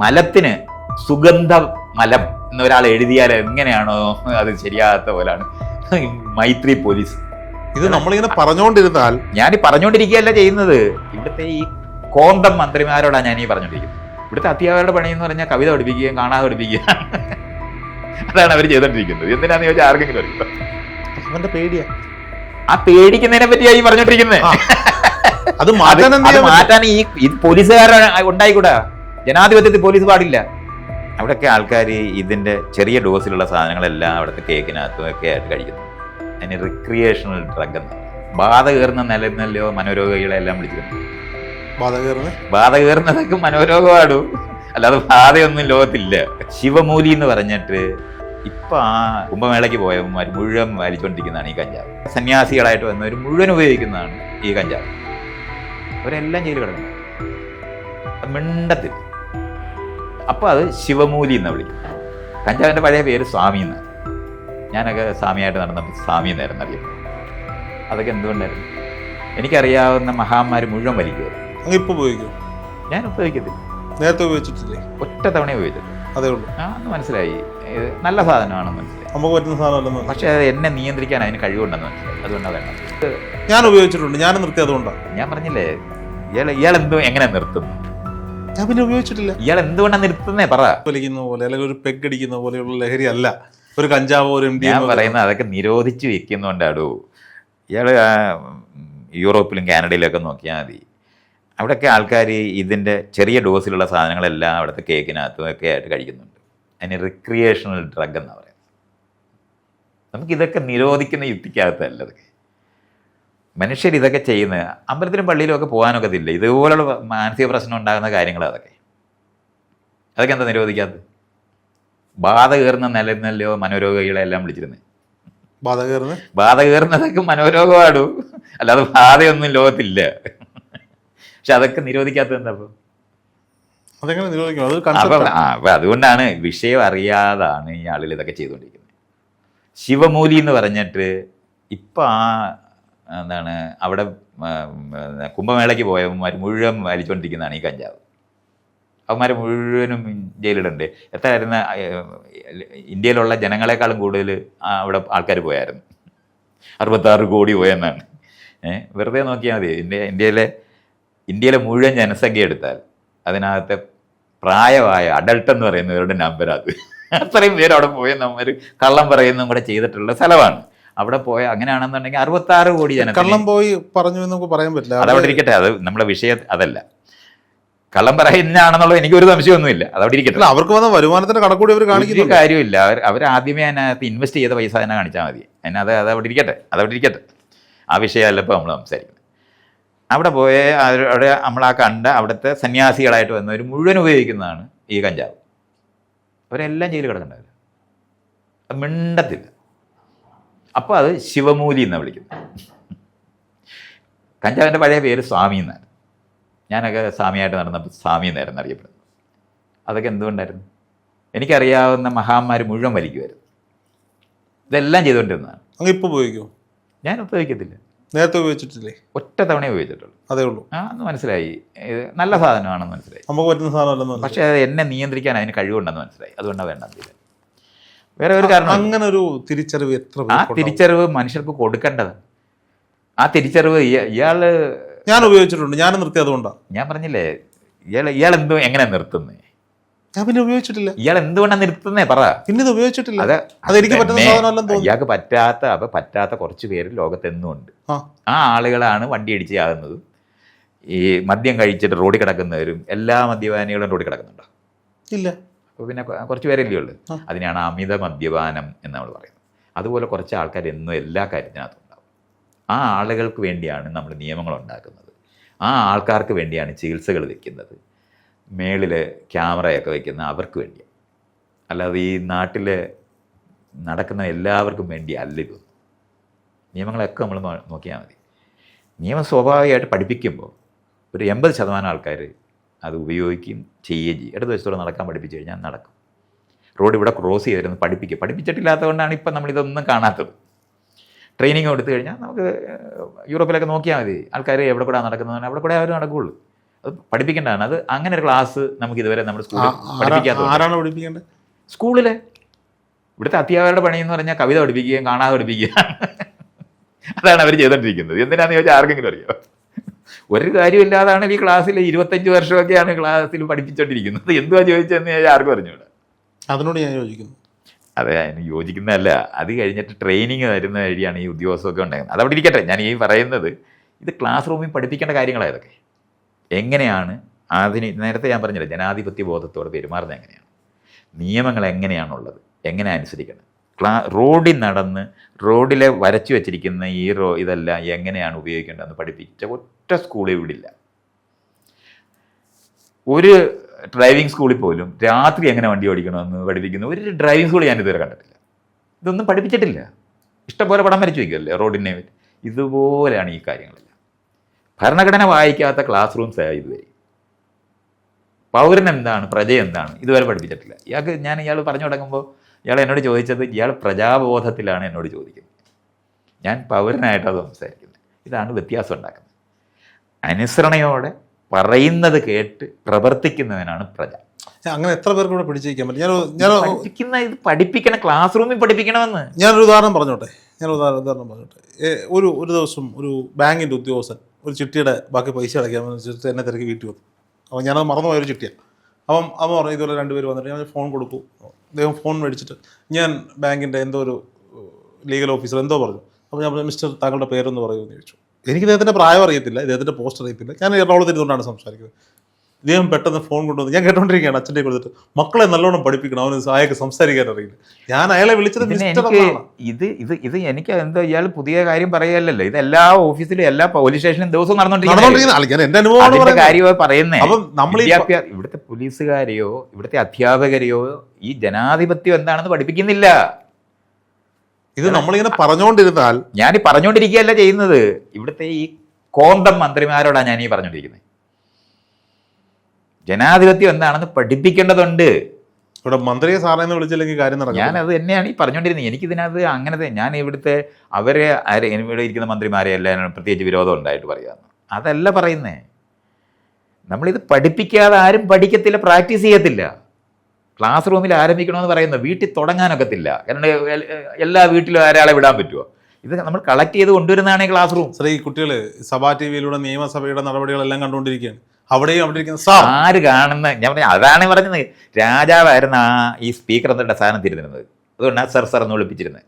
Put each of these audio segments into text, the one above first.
മലത്തിന് സുഗന്ധ മലം എന്നൊരാൾ എഴുതിയാൽ എങ്ങനെയാണോ അത് ശരിയാകാത്ത പോലാണ്. മൈത്രി പോലീസ്. ഇത് നമ്മളിങ്ങനെ പറഞ്ഞുകൊണ്ടിരുന്നാൽ ഞാൻ ഈ പറഞ്ഞുകൊണ്ടിരിക്കുകയല്ല ചെയ്യുന്നത്. ഇവിടുത്തെ ഈ കോന്തം മന്ത്രിമാരോടാണ് ഞാൻ ഈ പറഞ്ഞുകൊണ്ടിരിക്കുന്നത് ഇവിടുത്തെ അധ്യാപകരുടെ പണി എന്ന് പറഞ്ഞാൽ കവിത പഠിപ്പിക്കുകയും കാണാതെ പഠിപ്പിക്കുക അതാണ് അവർ ചെയ്തോണ്ടിരിക്കുന്നത്. എന്തിനാന്ന് ചോദിച്ചാൽ ആർക്കെങ്കിലും അറിയാം അവന്റെ പേടിയാ. ആ പേടിക്കുന്നതിനെ പറ്റിയായി പറഞ്ഞോണ്ടിരിക്കുന്നത്. അത് മാറ്റാൻ? മാറ്റാൻ ഈ പോലീസുകാരാണ് പോലീസുകാരെ ഉണ്ടായിക്കൂടാ. ജനാധിപത്യത്തിൽ പോലീസ് പാടില്ല. അവിടെയൊക്കെ ആൾക്കാർ ഇതിന്റെ ചെറിയ ഡോസിലുള്ള സാധനങ്ങളെല്ലാം അവിടുത്തെ കേക്കിനകത്തും ഒക്കെ ആയിട്ട് കഴിക്കുന്നു. അതിന് റിക്രിയേഷണൽ ഡ്രഗ് എന്ന് ബാധ കയറുന്ന നിലനിലോ മനോരോഗികളെ എല്ലാം വിളിച്ചിരുന്നു ബാധ കയറുന്നേ? ബാധ കയറുന്നതൊക്കെ മനോരോഗമാടു. അല്ലാതെ ബാധയൊന്നും ലോകത്തില്ല. ശിവമൂലി എന്ന് പറഞ്ഞിട്ട് ഇപ്പൊ ആ കുംഭമേളയ്ക്ക് പോയവന്മാർ മുഴുവൻ വലിച്ചുകൊണ്ടിരിക്കുന്നതാണ് ഈ കഞ്ചാവ്. സന്യാസികളായിട്ട് വന്നവർ മുഴുവൻ ഉപയോഗിക്കുന്നതാണ് ഈ കഞ്ചാവ്. അവരെല്ലാം ജയിലിൽ കിടക്കുന്നത് മിണ്ടത്തില്ല. മിണ്ടത്തിൽ അപ്പോൾ അത് ശിവമൂലി എന്ന് വിളിക്കും. കഞ്ചാവിന്റെ പഴയ പേര് സ്വാമി എന്ന്. ഞാനൊക്കെ സ്വാമിയായിട്ട് നടന്നപ്പോൾ സ്വാമി എന്നായിരുന്നു അറിയാം അതൊക്കെ എന്തുകൊണ്ടായിരുന്നു? എനിക്കറിയാവുന്ന മഹാന്മാർ മുഴുവൻ വലിക്കുമായിരുന്നു അങ്ങ് ഇപ്പൊ ഉപയോഗിക്കും? ഞാൻ ഉപയോഗിക്കത്തില്ല. നേരത്തെ ഉപയോഗിച്ചിട്ടില്ലേ? ഒറ്റ തവണ ഉപയോഗിച്ചിട്ടുള്ളൂ. അതേ ഉള്ളൂ. ആ അന്ന് മനസ്സിലായി. ഇത് നല്ല സാധനമാണെന്ന് മനസ്സിലായി. നമുക്ക് പറ്റുന്ന സാധനമല്ലെന്ന് പക്ഷേ അത് എന്നെ നിയന്ത്രിക്കാൻ അതിന് കഴിവുണ്ടെന്ന് മനസ്സിലായി. അതുകൊണ്ട് അതാണ് ഞാൻ ഉപയോഗിച്ചിട്ടുണ്ട്. ഞാൻ നിർത്തി അതുകൊണ്ടാണ് ഞാൻ പറഞ്ഞില്ലേ ഇയാൾ ഇയാൾ എന്തോ എങ്ങനെ നിർത്തുന്നു? ഞാൻ പിന്നെ ഉപയോഗിച്ചിട്ടില്ല. ഇയാൾ എന്തുകൊണ്ടാണ് നിർത്തുന്നേ? പറ. വലിക്കുന്ന പോലെ അല്ലെങ്കിൽ ഒരു പെഗ് അടിക്കുന്ന പോലെയുള്ള ലഹരി അല്ല. ഒരു കഞ്ചാവോ ഒരു എം ഡി ഞാൻ പറയുന്നത് അതൊക്കെ നിരോധിച്ച് വെക്കുന്നുണ്ടാടോ ഇയാൾ യൂറോപ്പിലും കാനഡയിലും ഒക്കെ നോക്കിയാൽ മതി. അവിടെയൊക്കെ ആൾക്കാർ ഇതിന്റെ ചെറിയ ഡോസിലുള്ള സാധനങ്ങളെല്ലാം അവിടുത്തെ കേക്കിനകത്തും ഒക്കെ ആയിട്ട് കഴിക്കുന്നുണ്ട്. അതിന് റിക്രിയേഷണൽ ഡ്രഗ് എന്നാണ് പറയുന്നത്. നമുക്കിതൊക്കെ നിരോധിക്കുന്ന യുക്തിക്കകത്തല്ല അതൊക്കെ. മനുഷ്യർ ഇതൊക്കെ ചെയ്യുന്നത് അമ്പലത്തിലും പള്ളിയിലും ഒക്കെ പോകാനൊക്കെ ഇതില്ല. ഇതുപോലുള്ള മാനസിക പ്രശ്നം ഉണ്ടാകുന്ന കാര്യങ്ങൾ അതൊക്കെ. അതൊക്കെ എന്താ നിരോധിക്കാത്തത്? ബാധ കയറുന്ന നിലനില്ലോ മനോരോഗികളെ എല്ലാം വിളിച്ചിരുന്നത് ബാധ കയറുന്നത് ബാധ കയറുന്നതൊക്കെ മനോരോഗമാണ് അല്ലാതെ ബാധയൊന്നും ലോകത്തില്ല. പക്ഷെ അതൊക്കെ നിരോധിക്കാത്തത് എന്താ അപ്പോൾ അതെങ്ങനെ നിരോധിക്കും? അത് അപ്പൊ അപ്പൊ അതുകൊണ്ടാണ് വിഷയം അറിയാതാണ് ഈ ആളുകൾ ഇതൊക്കെ ചെയ്തുകൊണ്ടിരിക്കുന്നത്. ശിവമൂലി എന്ന് പറഞ്ഞിട്ട് ഇപ്പൊ ആ എന്താണ് അവിടെ കുംഭമേളയ്ക്ക് പോയവന്മാർ മുഴുവൻ വലിച്ചുകൊണ്ടിരിക്കുന്നതാണ് ഈ കഞ്ചാവ്. അവന്മാരെ മുഴുവനും ജയിലിടുണ്ട് എത്രയായിരുന്ന ഇന്ത്യയിലുള്ള ജനങ്ങളെക്കാളും കൂടുതൽ അവിടെ ആൾക്കാർ പോയായിരുന്നു. അറുപത്താറ് കോടി പോയെന്നാണ്. വെറുതെ നോക്കിയാൽ മതി. ഇന്ത്യ ഇന്ത്യയിലെ ഇന്ത്യയിലെ മുഴുവൻ ജനസംഖ്യ എടുത്താൽ അതിനകത്തെ പ്രായമായ അഡൾട്ട് എന്ന് പറയുന്നവരുടെ നമ്പർ അത്. അത്രയും പേര് അവിടെ പോയ നമ്മൾ കള്ളം പറയുന്നതും കൂടെ ചെയ്തിട്ടുള്ള സ്ഥലമാണ്. അവിടെ പോയ അങ്ങനെയാണെന്നുണ്ടെങ്കിൽ അറുപത്തി ആറ് കോടി കള്ളം പോയി പറഞ്ഞു എന്ന് നമുക്ക് പറയാൻ പറ്റില്ല. അതവിടെ ഇരിക്കട്ടെ. അത് നമ്മുടെ വിഷയം അതല്ല. കള്ളം പറയുന്നതാണെന്നുള്ളത് എനിക്കൊരു സംശയമൊന്നുമില്ല. അവിടെ ഇരിക്കട്ടെ. അവർക്ക് വന്ന വരുമാനത്തിന്റെ കണക്കൂടി അവർ കാണിക്കുന്ന കാര്യമില്ല അവർ അവർ ആദ്യമേ അതിനകത്ത് ഇൻവെസ്റ്റ് ചെയ്ത പൈസ തന്നെ കാണിച്ചാൽ മതി. അതിന് അത് അത് അവിടെ ഇരിക്കട്ടെ. അതവിടെ ഇരിക്കട്ടെ. ആ വിഷയമല്ല ഇപ്പോൾ നമ്മൾ സംസാരിക്കുന്നത്. അവിടെ പോയ അവിടെ നമ്മൾ ആ കണ്ട അവിടുത്തെ സന്യാസികളായിട്ട് വന്നവർ മുഴുവൻ ഉപയോഗിക്കുന്നതാണ് ഈ കഞ്ചാവ്. അവരെല്ലാം ജയിലിൽ കിടക്കണ്ടാവില്ല അത് മിണ്ടത്തില്ല. അപ്പോൾ അത് ശിവമൂലി എന്നാണ് വിളിക്കുന്നത്. കഞ്ചാവിന്റെ പഴയ പേര് സ്വാമി എന്നാണ്. ഞാനൊക്കെ സ്വാമിയായിട്ട് നടന്നപ്പോൾ സ്വാമി എന്നായിരുന്നു അറിയപ്പെടുന്നത്. അതൊക്കെ എന്തുകൊണ്ടായിരുന്നു? എനിക്കറിയാവുന്ന മഹാന്മാർ മുഴുവൻ വലിക്കുമായിരുന്നു. ഇതെല്ലാം ചെയ്തുകൊണ്ടിരുന്നതാണ്. അങ്ങ് ഇപ്പോൾ ഉപയോഗിക്കും? ഞാൻ ഉപയോഗിക്കത്തില്ല. നേരത്തെ ഉപയോഗിച്ചിട്ടില്ലേ? ഒറ്റ തവണ ഉപയോഗിച്ചിട്ടുള്ളൂ. അതേ ഉള്ളൂ. ആ എന്ന് മനസ്സിലായി. ഇത് നല്ല സാധനമാണെന്ന് മനസ്സിലായി. നമുക്ക് പറ്റുന്ന സാധനമല്ലെന്ന് പക്ഷേ അത് എന്നെ നിയന്ത്രിക്കാൻ അതിന് കഴിവുണ്ടെന്ന് മനസ്സിലായി. അതുകൊണ്ടാണ് വേണ്ടത്. വേറെ ഒരു കാരണം അങ്ങനെ ഒരു തിരിച്ചറിവ് എത്ര ആ? തിരിച്ചറിവ് മനുഷ്യർക്ക് കൊടുക്കേണ്ടത്. ആ തിരിച്ചറിവ് ഇയാൾ ഇയാൾ ഞാൻ ഉപയോഗിച്ചിട്ടുണ്ട് ഞാൻ നിർത്തി അതുകൊണ്ടാണ് ഞാൻ പറഞ്ഞില്ലേ ഇയാൾ ഇയാൾ എന്തോ എങ്ങനെ നിർത്തുന്നേ? ഞാൻ പിന്നെ ഉപയോഗിച്ചിട്ടില്ല. ഇയാൾ എന്തുകൊണ്ടാണ് നിർത്തുന്നേ? പറ. പിന്നെ ഇത് ഉപയോഗിച്ചിട്ടില്ല. അത് അതെനിക്ക് പറ്റുന്ന സാധനമല്ലെന്ന് ഇയാൾക്ക് പറ്റാത്ത അപ്പൊ പറ്റാത്ത കുറച്ച് പേര് ലോകത്തെന്നും ഉണ്ട് ആ. ആ ആളുകളാണ് വണ്ടി അടിച്ച് ചാകുന്നതും ഈ മദ്യം കഴിച്ചിട്ട് റോഡിൽ കിടക്കുന്നവരും എല്ലാ മദ്യപാനികളും റോഡിൽ കിടക്കുന്നുണ്ടോ? ഇല്ല. അപ്പോൾ പിന്നെ കുറച്ച് പേരല്ലേ ഉള്ളൂ. അതിനാണ് അമിത മദ്യപാനം എന്ന് നമ്മൾ പറയുന്നത്. അതുപോലെ കുറച്ച് ആൾക്കാർ എന്നും എല്ലാ കാര്യത്തിനകത്തും ഉണ്ടാവും. ആ ആളുകൾക്ക് വേണ്ടിയാണ് നമ്മൾ നിയമങ്ങൾ ഉണ്ടാക്കുന്നത്. ആ ആൾക്കാർക്ക് വേണ്ടിയാണ് ചികിത്സകൾ വെക്കുന്നത്. മേളിൽ ക്യാമറയൊക്കെ വെക്കുന്ന അവർക്ക് വേണ്ടിയാണ് അല്ലാതെ ഈ നാട്ടിൽ നടക്കുന്ന എല്ലാവർക്കും വേണ്ടി അല്ല ഇത്. നിയമങ്ങളൊക്കെ നമ്മൾ നോക്കിയാൽ മതി. നിയമം സ്വാഭാവികമായിട്ട് പഠിപ്പിക്കുമ്പോൾ ഒരു എൺപത് ശതമാനം ആൾക്കാർ അത് ഉപയോഗിക്കുകയും ചെയ്യുകയും ചെയ്യും. ഇടത് വശത്തോടെ നടക്കാൻ പഠിപ്പിച്ചു കഴിഞ്ഞാൽ നടക്കും. റോഡ് ഇവിടെ ക്രോസ് ചെയ്തിരുന്ന് പഠിപ്പിക്കുക പഠിപ്പിച്ചിട്ടില്ലാത്തതുകൊണ്ടാണ് ഇപ്പം നമ്മളിതൊന്നും കാണാത്തത്. ട്രെയിനിങ് കൊടുത്തു കഴിഞ്ഞാൽ നമുക്ക് യൂറോപ്പിലൊക്കെ നോക്കിയാൽ മതി. ആൾക്കാർ എവിടെ കൂടെ നടക്കുന്നതാണ് അവിടെ കൂടെ അവർ നടക്കുകയുള്ളൂ. അത് പഠിപ്പിക്കേണ്ടതാണ്. അത് അങ്ങനെ ഒരു ക്ലാസ് നമുക്ക് ഇതുവരെ നമ്മുടെ സ്കൂളിൽ പഠിപ്പിക്കാത്ത പഠിപ്പിക്കേണ്ടത്? സ്കൂളിലെ ഇവിടുത്തെ അധ്യാപകരുടെ പണി എന്ന് പറഞ്ഞാൽ കവിത പഠിപ്പിക്കുകയും കാണാതെ പഠിപ്പിക്കുക അതാണ് അവർ ചെയ്തോണ്ടിരിക്കുന്നത്. എന്തിനാണെന്ന് ചോദിച്ചാൽ ആർക്കെങ്കിലും അറിയോ. ഒരു കാര്യമില്ലാതാണ് ഈ ക്ലാസ്സിൽ ഇരുപത്തഞ്ച് വർഷമൊക്കെയാണ് ക്ലാസ്സിൽ പഠിപ്പിച്ചോണ്ടിരിക്കുന്നത്. എന്തുവാ ചോദിച്ചതെന്ന് ഞാൻ ആർക്കും അറിഞ്ഞൂടാ. അതിനോട് ഞാൻ യോജിക്കുന്നു. അതെ അതിന് യോജിക്കുന്നതല്ല. അത് കഴിഞ്ഞിട്ട് ട്രെയിനിങ് തരുന്ന വഴിയാണ് ഈ ഉദ്യോഗസ്ഥമൊക്കെ അത് അതവിടെ ഇരിക്കട്ടെ. ഞാൻ ഈ പറയുന്നത് ഇത് ക്ലാസ് റൂമിൽ പഠിപ്പിക്കേണ്ട കാര്യങ്ങളാണ് ഇതൊക്കെ. എങ്ങനെയാണ് ആധുനിക നേരത്തെ ഞാൻ പറഞ്ഞില്ല ജനാധിപത്യ ബോധത്തോടെ പെരുമാറുന്നത് എങ്ങനെയാണ്? നിയമങ്ങൾ എങ്ങനെയാണുള്ളത്? എങ്ങനെ അനുസരിക്കണം? ക്ലാ റോഡിൽ നടന്ന് റോഡിലെ വരച്ചു വെച്ചിരിക്കുന്ന ഈ റോ ഇതെല്ലാം എങ്ങനെയാണ് ഉപയോഗിക്കേണ്ടതെന്ന് പഠിപ്പിച്ച ഒറ്റ സ്കൂളിൽ വിടില്ല ഒരു ഡ്രൈവിംഗ് സ്കൂളിൽ പോലും രാത്രി എങ്ങനെ വണ്ടി ഓടിക്കണമെന്ന് പഠിപ്പിക്കുന്ന ഒരു ഡ്രൈവിംഗ് സ്കൂൾ ഞാൻ ഇതുവരെ കണ്ടിട്ടില്ല. ഇതൊന്നും പഠിപ്പിച്ചിട്ടില്ല. ഇഷ്ടംപോലെ പടം വരച്ചു വയ്ക്കുമല്ലേ റോഡിനെ ഇതുപോലെയാണ് ഈ കാര്യങ്ങളെല്ലാം. ഭരണഘടന വായിക്കാത്ത ക്ലാസ് റൂംസ് ഇതുവരെ. പൗരൻ എന്താണ് പ്രജ എന്താണ് ഇതുവരെ പഠിപ്പിച്ചിട്ടില്ല. ഇയാൾക്ക് ഞാൻ ഇയാൾ പറഞ്ഞു തുടങ്ങുമ്പോൾ ഇയാൾ എന്നോട് ചോദിച്ചത് ഇയാൾ പ്രജാബോധത്തിലാണ് എന്നോട് ചോദിക്കുന്നത്. ഞാൻ പൗരനായിട്ടാണ് സംസാരിക്കുന്നത്. ഇതാണ് വ്യത്യാസം ഉണ്ടാക്കുന്നത്. അനുസരണയോടെ പറയുന്നത് കേട്ട് പ്രവർത്തിക്കുന്നതിനാണ് പ്രജ. അങ്ങനെ എത്ര പേർക്ക് ഇവിടെ പിടിച്ചിരിക്കാൻ പറ്റും? ഞാൻ ഞാൻ പഠിപ്പിക്കുന്ന ഇത് പഠിപ്പിക്കണം ക്ലാസ് റൂമിൽ പഠിപ്പിക്കണമെന്ന്. ഞാനൊരു ഉദാഹരണം പറഞ്ഞോട്ടെ? ഞാൻ ഉദാഹരണം ഉദാഹരണം പറഞ്ഞോട്ടെ? ഒരു ഒരു ദിവസം ഒരു ബാങ്കിന്റെ ഉദ്യോഗസ്ഥൻ ഒരു ചിട്ടിയുടെ ബാക്കി പൈസ അടയ്ക്കാമെന്ന് വെച്ചിട്ട് എന്നെ തിരക്കി വീട്ടിൽ വന്നു. അപ്പോൾ ഞാനത് മറന്നുപോയ ഒരു ചിട്ടിയാണ് അപ്പം അവൻ പറഞ്ഞു ഇതുപോലെ രണ്ടുപേർ വന്നിട്ട് ഞാൻ ഫോൺ കൊടുക്കും. അദ്ദേഹം ഫോൺ മേടിച്ചിട്ട് ഞാൻ ബാങ്കിന്റെ എന്തോ ഒരു ലീഗൽ ഓഫീസർ എന്തോ പറഞ്ഞു. അപ്പോൾ ഞാൻ പറഞ്ഞു, മിസ്റ്റർ താങ്കളുടെ പേരൊന്ന് പറയുമെന്ന് ചോദിച്ചു. എനിക്ക് ഇദ്ദേഹത്തിന്റെ പ്രായം അറിയത്തില്ല ഇദ്ദേഹത്തിന്റെ പോസ്റ്റ് അറിയത്തില്ല. ഞാൻ എറണാകുളത്ത് ഇരുന്നുകൊണ്ടാണ് സംസാരിക്കുന്നത്. ഇദ്ദേഹം പെട്ടെന്ന് ഫോൺ കൊണ്ടുവന്ന് ഞാൻ കേട്ടോണ്ടിരിക്കുകയാണ് അച്ഛന്റെ കൊടുത്തിട്ട്. മക്കളെ നല്ലോണം പഠിപ്പിക്കണം അവന് അയാൾക്ക് സംസാരിക്കാൻ അറിയില്ല. ഞാൻ അയാളെ വിളിച്ചത് മിസ്റ്റർ ഇത് ഇത് ഇത് എനിക്ക് എന്തോ ഇയാൾ പുതിയ കാര്യം പറയുകയല്ലല്ലോ. ഇത് എല്ലാ ഓഫീസിലും എല്ലാ പോലീസ് സ്റ്റേഷനും ദിവസവും നടന്നുകൊണ്ടിരിക്കുന്ന നടന്നുകൊണ്ടിരിക്കുന്ന അല്ല, ഞാൻ എന്റെ അനുഭവമാണ് അതിന്റെ പറയുന്നത്. പറയുന്നേ? അപ്പം നമ്മൾ ഈ വിദ്യാഭ്യാസ ഇവിടുത്തെ പോലീസുകാരെയോ ഇവിടുത്തെ അധ്യാപകരെയോ ഈ ജനാധിപത്യം എന്താണെന്ന് പഠിപ്പിക്കുന്നില്ല. ഇത് നമ്മളിങ്ങനെ പറഞ്ഞുകൊണ്ടിരുന്നാൽ ഞാൻ ഈ പറഞ്ഞുകൊണ്ടിരിക്കുകയല്ല ചെയ്യുന്നത്. ഇവിടുത്തെ ഈ കോന്തം മന്ത്രിമാരോടാണ് ഞാൻ ഈ പറഞ്ഞുകൊണ്ടിരിക്കുന്നത് ജനാധിപത്യം എന്താണെന്ന് പഠിപ്പിക്കേണ്ടതുണ്ട്. ഇവിടെ മന്ത്രിയെ സാറേന്ന് വിളിച്ചില്ലെങ്കിൽ കാര്യം നടക്കും ഞാൻ അത് തന്നെയാണ് ഈ പറഞ്ഞുകൊണ്ടിരുന്നത്. എനിക്കിതിനകത്ത് അങ്ങനത്തെ ഞാൻ ഇവിടുത്തെ അവരെ ആരെ ഇവിടെ ഇരിക്കുന്ന മന്ത്രിമാരെ എല്ലാം പ്രത്യേകിച്ച് വിരോധം ഉണ്ടായിട്ട് പറയാമെന്ന് അതല്ല പറയുന്നേ. നമ്മളിത് പഠിപ്പിക്കാതെ ആരും പഠിക്കത്തില്ല പ്രാക്ടീസ് ചെയ്യത്തില്ല. ക്ലാസ് റൂമിൽ ആരംഭിക്കണമെന്ന് പറയുന്നത് വീട്ടിൽ തുടങ്ങാനൊക്കത്തില്ല. കാരണം എല്ലാ വീട്ടിലും ഒരാളെ വിടാൻ പറ്റുമോ ഇത് നമ്മൾ കളക്ട് ചെയ്ത് കൊണ്ടുവരുന്നതാണ് ഈ ക്ലാസ് റൂം സാറേ ഈ കുട്ടികൾ സഭാ ടി വിയിലൂടെ നിയമസഭയുടെ നടപടികളെല്ലാം കണ്ടുകൊണ്ടിരിക്കുകയാണ്. അവിടെയും അവിടെ ഇരിക്കുന്ന സാർ. ആര് കാണുന്ന ഞാൻ പറഞ്ഞ അതാണ് പറഞ്ഞത്. രാജാവായിരുന്ന ആ ഈ സ്പീക്കർ എന്നിട്ട് സാധനം തിരുന്നിരുന്നത് അതുകൊണ്ടാണ് സർ സർ എന്ന് വിളിപ്പിച്ചിരുന്നത്.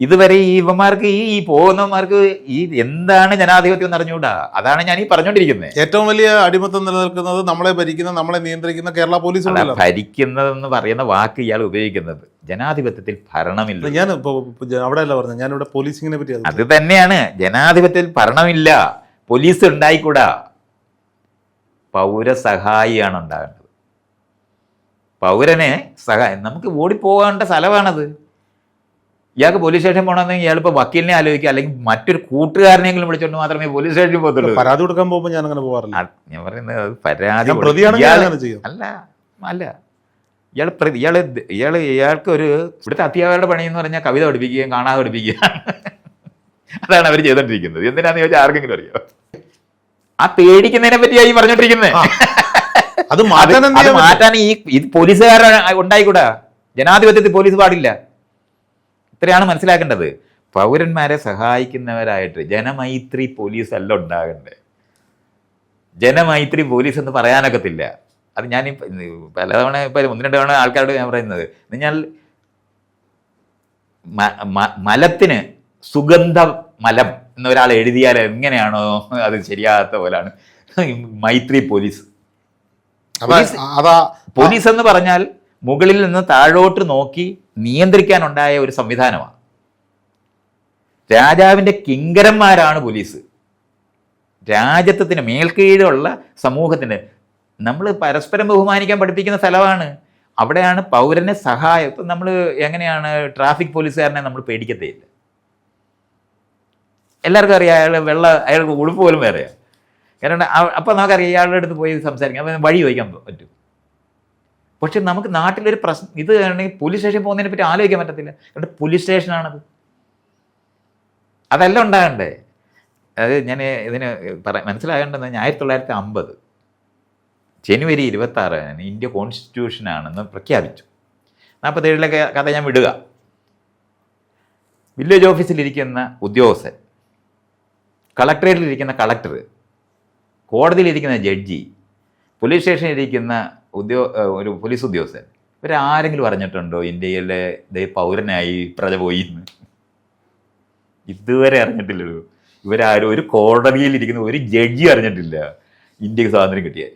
ഇതുവരെ ഈ ഇവന്മാർക്ക് ഈ ഈ പോകുന്നവന്മാർക്ക് ഈ എന്താണ് ജനാധിപത്യം എന്ന് അറിഞ്ഞുകൂടാ? അതാണ് ഞാൻ ഈ പറഞ്ഞുകൊണ്ടിരിക്കുന്നത്. ഏറ്റവും വലിയ അടിമത്തം നിലനിൽക്കുന്നത് നമ്മളെ ഭരിക്കുന്ന നമ്മളെ നിയന്ത്രിക്കുന്ന കേരള പോലീസ് ഭരിക്കുന്നതെന്ന് പറയുന്ന വാക്ക് ഇയാൾ ഉപയോഗിക്കുന്നത്. ജനാധിപത്യത്തിൽ ഭരണമില്ല. ഞാൻ അവിടെ അല്ല പറഞ്ഞത്. ഞാനിവിടെ പോലീസിങ്ങിനെ പറ്റി അത് അത് തന്നെയാണ്. ജനാധിപത്യത്തിൽ ഭരണമില്ല. പോലീസ് ഉണ്ടായിക്കൂടാ. പൗരസഹായിയാണ് ഉണ്ടാകേണ്ടത്. പൗരനെ സഹായം നമുക്ക് ഓടിപ്പോകേണ്ട സ്ഥലമാണത്. ഇയാൾക്ക് പോലീസ് സ്റ്റേഷൻ പോകണമെങ്കിൽ ഇയാൾ ഇപ്പോൾ വക്കീലിനെ ആലോചിക്കുക. അല്ലെങ്കിൽ മറ്റൊരു കൂട്ടുകാരനെങ്കിലും വിളിച്ചോണ്ട് മാത്രമേ പോലീസ് സ്റ്റേഷനിൽ പോകത്തുള്ളൂ. പരാതി കൊടുക്കാൻ പോകുമ്പോൾ ഞാൻ അങ്ങനെ പോകാറില്ല ഞാൻ പറയുന്നത് പരാതി അല്ല അല്ല. ഇയാൾ പ്രതി ഇയാൾ ഇയാൾ ഇയാൾക്ക് ഒരു ഇവിടുത്തെ അധ്യാപകരുടെ പണി എന്ന് പറഞ്ഞാൽ കവിത പഠിപ്പിക്കുകയും കാണാതെ പഠിപ്പിക്കുക അതാണ് അവർ ചെയ്തോണ്ടിരിക്കുന്നത്. എന്തിനാന്ന് ചോദിച്ചാൽ ആർക്കെങ്കിലും അറിയോ? ആ പേടിക്കുന്നതിനെ പറ്റിയായി പറഞ്ഞോണ്ടിരിക്കുന്നത് അത് മാറ്റാൻ ഈ പോലീസുകാരെ ഉണ്ടായിക്കൂടാ. ജനാധിപത്യത്തിൽ പോലീസ് പാടില്ല. ഇത്രയാണ് മനസ്സിലാക്കേണ്ടത്. പൗരന്മാരെ സഹായിക്കുന്നവരായിട്ട് ജനമൈത്രി പോലീസ് അല്ല ഉണ്ടാകണ്ടേ. ജനമൈത്രി പോലീസ് എന്ന് പറയാനൊക്കത്തില്ല. അത് ഞാൻ പല തവണ ഇപ്പം ഒന്ന് രണ്ട് തവണ ആൾക്കാരോട് ഞാൻ പറയുന്നത് എന്നാൽ മലത്തിന് സുഗന്ധ മലം എന്നൊരാൾ എഴുതിയാൽ എങ്ങനെയാണോ അത് ശരിയാകാത്ത പോലാണ്. മൈത്രി പോലീസ്. പോലീസ് എന്ന് പറഞ്ഞാൽ മുകളിൽ നിന്ന് താഴോട്ട് നോക്കി നിയന്ത്രിക്കാനുണ്ടായ ഒരു സംവിധാനമാണ്. രാജാവിന്റെ കിങ്കരന്മാരാണ് പോലീസ്. രാജ്യത്വത്തിന് മേൽക്കീഴുള്ള സമൂഹത്തിന് നമ്മൾ പരസ്പരം ബഹുമാനിക്കാൻ പഠിപ്പിക്കുന്ന സ്ഥലമാണ്. അവിടെയാണ് പൗരനെ സഹായം. ഇപ്പം നമ്മൾ എങ്ങനെയാണ് ട്രാഫിക് പോലീസുകാരനെ നമ്മൾ പേടിക്കത്തേയില്ല എല്ലാവർക്കും അറിയാം അയാൾ വെള്ള അയാൾക്ക് ഉടുപ്പ് പോലും വേറെയാണ് കാരണം അപ്പം നമുക്കറിയാം ഇയാളുടെ അടുത്ത് പോയി സംസാരിക്കാം. വഴി ചോദിക്കാൻ പറ്റും. പക്ഷെ നമുക്ക് നാട്ടിലൊരു പ്രശ്നം ഇത് ആണെങ്കിൽ പോലീസ് സ്റ്റേഷനിൽ പോകുന്നതിനെ പറ്റി ആലോചിക്കാൻ പറ്റത്തില്ല. കാരണം പോലീസ് സ്റ്റേഷനാണത് അതെല്ലാം ഉണ്ടാകണ്ടേ? അത് ഞാൻ ഇതിന് പറ മനസ്സിലാകേണ്ടത് ആയിരത്തി തൊള്ളായിരത്തി അമ്പത് ജനുവരി ഇരുപത്തി ആറിന് ഇന്ത്യ കോൺസ്റ്റിറ്റ്യൂഷനാണെന്ന് പ്രഖ്യാപിച്ചു. നാൽപ്പത്തേഴിലെ കഥ ഞാൻ വിടുക. വില്ലേജ് ഓഫീസിലിരിക്കുന്ന ഉദ്യോഗസ്ഥൻ കളക്ടറേറ്റിലിരിക്കുന്ന കളക്ടർ കോടതിയിലിരിക്കുന്ന ജഡ്ജി പോലീസ് സ്റ്റേഷനിലിരിക്കുന്ന ഉദ്യോ ഒരു പോലീസ് ഉദ്യോഗസ്ഥൻ. ഇവരാരെങ്കിലും അറിഞ്ഞിട്ടുണ്ടോ ഇന്ത്യയിലെ ദേ പൗരനായി പ്രജ പോയി എന്ന്? ഇതുവരെ അറിഞ്ഞിട്ടില്ലല്ലോ. ഇവരാരും ഒരു കോടതിയിൽ ഇരിക്കുന്ന ഒരു ജഡ്ജി അറിഞ്ഞിട്ടില്ല. ഇന്ത്യയ്ക്ക് സ്വാതന്ത്ര്യം കിട്ടിയാൽ